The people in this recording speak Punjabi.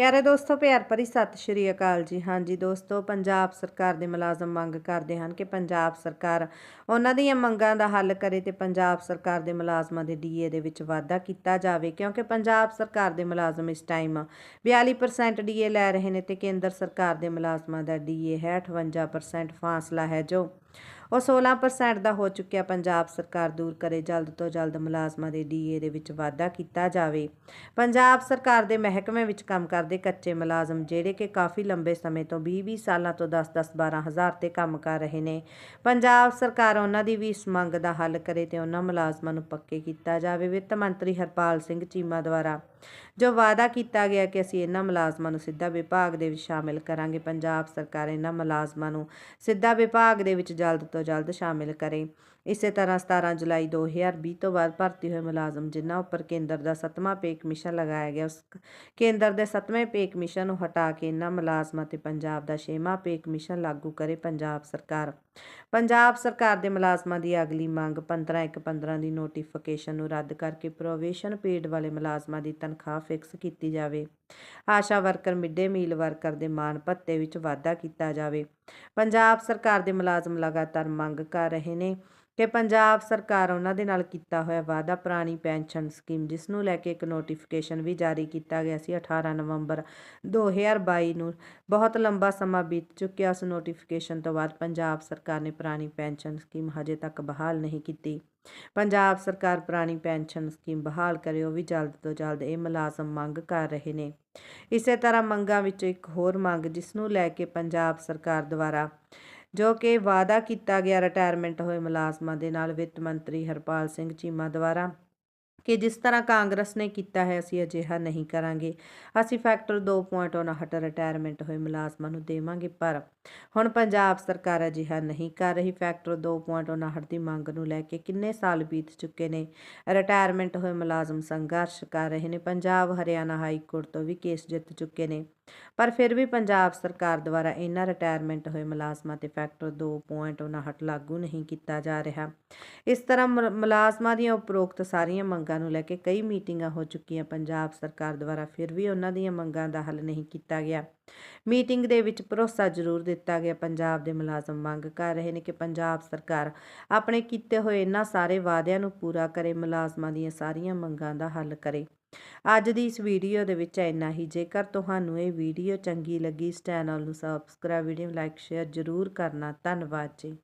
ਪਿਆਰੇ ਦੋਸਤੋ, ਪਿਆਰ ਭਰੀ ਸਤਿ ਸ਼੍ਰੀ ਅਕਾਲ ਜੀ। ਹਾਂਜੀ ਦੋਸਤੋ, ਪੰਜਾਬ ਸਰਕਾਰ ਦੇ ਮੁਲਾਜ਼ਮ ਮੰਗ ਕਰਦੇ ਹਨ ਕਿ ਪੰਜਾਬ ਸਰਕਾਰ ਉਹਨਾਂ ਦੀਆਂ ਮੰਗਾਂ ਦਾ ਹੱਲ ਕਰੇ ਤੇ ਪੰਜਾਬ ਸਰਕਾਰ ਦੇ ਮੁਲਾਜ਼ਮਾਂ ਦੇ ਡੀਏ ਦੇ ਵਿੱਚ ਵਾਧਾ ਕੀਤਾ ਜਾਵੇ, ਕਿਉਂਕਿ ਪੰਜਾਬ ਸਰਕਾਰ ਦੇ ਮੁਲਾਜ਼ਮ ਇਸ ਟਾਈਮ 42% ਡੀਏ ਲੈ ਰਹੇ ਨੇ ਤੇ ਕੇਂਦਰ ਸਰਕਾਰ ਦੇ ਮੁਲਾਜ਼ਮਾਂ ਦਾ ਡੀਏ ਹੈ 58% ਫਾਸਲਾ ਹੈ ਜੋ ਉਹ 16% ਦਾ ਹੋ ਚੁੱਕਿਆ ਪੰਜਾਬ ਸਰਕਾਰ ਦੂਰ ਕਰੇ, ਜਲਦ ਤੋਂ ਜਲਦ ਮੁਲਾਜ਼ਮਾਂ ਦੇ ਡੀਏ ਦੇ ਵਿੱਚ ਵਾਧਾ ਕੀਤਾ ਜਾਵੇ। ਪੰਜਾਬ ਸਰਕਾਰ ਦੇ ਮਹਿਕਮੇ ਵਿੱਚ ਕੰਮ ਕਰਦੇ ਕੱਚੇ ਮੁਲਾਜ਼ਮ, ਜਿਹੜੇ ਕਿ ਕਾਫੀ ਲੰਬੇ ਸਮੇਂ ਤੋਂ 20-20 ਸਾਲਾਂ ਤੋਂ 10-10 12 ਹਜ਼ਾਰ ਤੇ ਕੰਮ ਕਰ ਰਹੇ ਨੇ, ਪੰਜਾਬ ਸਰਕਾਰ ਉਹਨਾਂ ਦੀ ਵੀ ਇਸ ਮੰਗ ਦਾ ਹੱਲ ਕਰੇ ਤੇ ਉਹਨਾਂ ਮੁਲਾਜ਼ਮਾਂ ਨੂੰ ਪੱਕੇ ਕੀਤਾ ਜਾਵੇ। ਵਿੱਤ ਮੰਤਰੀ ਹਰਪਾਲ ਸਿੰਘ ਚੀਮਾ ਦੁਆਰਾ ਜੋ ਵਾਅਦਾ ਕੀਤਾ ਗਿਆ ਕਿ ਅਸੀਂ ਇਹਨਾਂ ਮੁਲਾਜ਼ਮਾਂ ਨੂੰ ਸਿੱਧਾ ਵਿਭਾਗ ਦੇ ਵਿੱਚ ਸ਼ਾਮਿਲ ਕਰਾਂਗੇ, ਪੰਜਾਬ ਸਰਕਾਰ ਇਹਨਾਂ ਮੁਲਾਜ਼ਮਾਂ ਨੂੰ ਸਿੱਧਾ ਵਿਭਾਗ ਦੇ ਵਿੱਚ ਜਲਦ ਤੋਂ ਜਲਦ ਸ਼ਾਮਿਲ ਕਰੇ। ਇਸੇ ਤਰ੍ਹਾਂ 17 ਜੁਲਾਈ 2020 ਤੋਂ ਬਾਅਦ ਭਰਤੀ ਹੋਏ ਮੁਲਾਜ਼ਮ ਜਿਨ੍ਹਾਂ ਉੱਪਰ ਕੇਂਦਰ ਦਾ 7ਵਾਂ ਪੇ ਕਮਿਸ਼ਨ ਲਗਾਇਆ ਗਿਆ, ਉਸ ਕੇਂਦਰ ਦੇ 7ਵੇਂ ਪੇ ਕਮਿਸ਼ਨ ਨੂੰ ਹਟਾ ਕੇ ਇਹਨਾਂ ਮੁਲਾਜ਼ਮਾਂ ਤੇ ਪੰਜਾਬ ਦਾ 6ਵਾਂ ਪੇ ਕਮਿਸ਼ਨ ਲਾਗੂ ਕਰੇ ਪੰਜਾਬ ਸਰਕਾਰ। ਪੰਜਾਬ ਸਰਕਾਰ ਦੇ ਮੁਲਾਜ਼ਮਾਂ ਦੀ ਅਗਲੀ ਮੰਗ 15/1/15 ਦੀ ਨੋਟੀਫਿਕੇਸ਼ਨ ਨੂੰ ਰੱਦ ਕਰਕੇ ਪ੍ਰੋਵੇਸ਼ਨ ਪੀਰੀਅਡ ਵਾਲੇ ਮੁਲਾਜ਼ਮਾਂ ਦੀ ਤਨਖਾਹ ਫਿਕਸ ਕੀਤੀ ਜਾਵੇ। Asha worker midday meal worker ਦੇ ਮਾਣ ਭੱਤੇ ਵਿੱਚ ਵਾਧਾ ਕੀਤਾ ਜਾਵੇ। ਪੰਜਾਬ ਸਰਕਾਰ ਦੇ ਮੁਲਾਜ਼ਮ ਲਗਾਤਾਰ ਮੰਗ ਕਰ ਰਹੇ ਨੇ। ਕਿ ਪੰਜਾਬ ਸਰਕਾਰ ਉਹਨਾਂ ਦੇ ਨਾਲ ਕੀਤਾ ਹੋਇਆ ਵਾਅਦਾ ਪੁਰਾਣੀ ਪੈਨਸ਼ਨ ਸਕੀਮ, ਜਿਸ ਨੂੰ ਲੈ ਕੇ ਇੱਕ ਨੋਟੀਫਿਕੇਸ਼ਨ ਵੀ ਜਾਰੀ ਕੀਤਾ ਗਿਆ ਸੀ 18 ਨਵੰਬਰ 2022 ਨੂੰ। ਬਹੁਤ ਲੰਬਾ ਸਮਾਂ ਬੀਤ ਚੁੱਕਿਆ ਉਸ ਨੋਟੀਫਿਕੇਸ਼ਨ ਤੋਂ ਬਾਅਦ ਪੰਜਾਬ ਸਰਕਾਰ ਨੇ ਪੁਰਾਣੀ ਪੈਨਸ਼ਨ ਸਕੀਮ ਹਜੇ ਤੱਕ ਬਹਾਲ ਨਹੀਂ ਕੀਤੀ। ਪੰਜਾਬ ਸਰਕਾਰ ਪੁਰਾਣੀ ਪੈਨਸ਼ਨ ਸਕੀਮ ਬਹਾਲ ਕਰੇ ਉਹ ਵੀ ਜਲਦ ਤੋਂ ਜਲਦ ਇਹ ਮੁਲਾਜ਼ਮ ਮੰਗ ਕਰ ਰਹੇ ਨੇ। ਇਸੇ ਤਰ੍ਹਾਂ ਮੰਗਾਂ ਵਿੱਚੋਂ ਇੱਕ ਹੋਰ ਮੰਗ, ਜਿਸ ਨੂੰ ਲੈ ਕੇ ਪੰਜਾਬ ਸਰਕਾਰ ਦੁਆਰਾ ਜੋ ਕਿ ਵਾਅਦਾ ਕੀਤਾ ਗਿਆ ਰਿਟਾਇਰਮੈਂਟ ਹੋਏ ਮੁਲਾਜ਼ਮਾਂ ਦੇ ਨਾਲ ਵਿੱਤ ਮੰਤਰੀ ਹਰਪਾਲ ਸਿੰਘ ਚੀਮਾ ਦੁਆਰਾ। ਕਿ ਜਿਸ ਤਰ੍ਹਾਂ ਕਾਂਗਰਸ ਨੇ ਕੀਤਾ ਹੈ, ਅਸੀਂ ਅਜਿਹਾ ਨਹੀਂ ਕਰਾਂਗੇ। ਅਸੀਂ ਫੈਕਟਰ 2.59 ਰਿਟਾਇਰਮੈਂਟ ਹੋਏ ਮੁਲਾਜ਼ਮਾਂ ਨੂੰ ਦੇਵਾਂਗੇ, ਪਰ ਹੁਣ ਪੰਜਾਬ ਸਰਕਾਰ ਅਜਿਹਾ ਨਹੀਂ ਕਰ ਰਹੀ। ਫੈਕਟਰ 2.59 ਦੀ ਮੰਗ ਨੂੰ ਲੈ ਕੇ ਕਿੰਨੇ ਸਾਲ ਬੀਤ ਚੁੱਕੇ ਨੇ? ਰਿਟਾਇਰਮੈਂਟ ਹੋਏ ਮੁਲਾਜ਼ਮ ਸੰਘਰਸ਼ ਕਰ ਰਹੇ ਨੇ। ਪੰਜਾਬ, ਹਰਿਆਣਾ ਹਾਈ ਕੋਰਟ ਤੋਂ ਵੀ ਕੇਸ ਜਿੱਤ ਚੁੱਕੇ ਨੇ। ਪਰ ਫਿਰ ਵੀ ਪੰਜਾਬ ਸਰਕਾਰ ਦੁਆਰਾ ਇਹਨਾਂ ਰਿਟਾਇਰਮੈਂਟ ਹੋਏ ਮੁਲਾਜ਼ਮਾਂ ਤੇ ਫੈਕਟਰ 2.59 ਲਾਗੂ ਨਹੀਂ ਕੀਤਾ ਜਾ ਰਿਹਾ। ਇਸ ਤਰ੍ਹਾਂ ਮੁਲ- ਮੁਲਾਜ਼ਮਾਂ ਦੀਆਂ ਉਪਰੋਕਤ ਸਾਰੀਆਂ ਮੰਗਾਂ ਮੰਗਾਂ ਨੂੰ ਲੈ ਕੇ ਕਈ ਮੀਟਿੰਗਾਂ ਹੋ ਚੁੱਕੀਆਂ। ਪੰਜਾਬ ਸਰਕਾਰ ਦੁਆਰਾ ਫਿਰ ਵੀ ਉਹਨਾਂ ਦੀਆਂ ਮੰਗਾਂ ਦਾ ਹੱਲ ਨਹੀਂ ਕੀਤਾ ਗਿਆ। ਮੀਟਿੰਗ ਦੇ ਵਿੱਚ ਭਰੋਸਾ ਜ਼ਰੂਰ ਦਿੱਤਾ ਗਿਆ। ਪੰਜਾਬ ਦੇ ਮੁਲਾਜ਼ਮ ਮੰਗ ਕਰ ਰਹੇ ਨੇ ਕਿ ਪੰਜਾਬ ਸਰਕਾਰ ਆਪਣੇ ਕੀਤੇ ਹੋਏ ਇਹਨਾਂ ਸਾਰੇ ਵਾਅਦਿਆਂ ਨੂੰ ਪੂਰਾ ਕਰੇ, ਮੁਲਾਜ਼ਮਾਂ ਦੀਆਂ ਸਾਰੀਆਂ ਮੰਗਾਂ ਦਾ ਹੱਲ ਕਰੇ। ਅੱਜ ਦੀ ਇਸ ਵੀਡੀਓ ਦੇ ਵਿੱਚ ਇੰਨਾ ਹੀ। ਜੇਕਰ ਤੁਹਾਨੂੰ ਇਹ ਵੀਡੀਓ ਚੰਗੀ ਲੱਗੀ, ਇਸ ਚੈਨਲ ਨੂੰ ਸਬਸਕ੍ਰਾਈਬ ਵੀਡੀਓ ਲਾਈਕ ਸ਼ੇਅਰ ਜ਼ਰੂਰ ਕਰਨਾ। ਧੰਨਵਾਦ ਜੀ।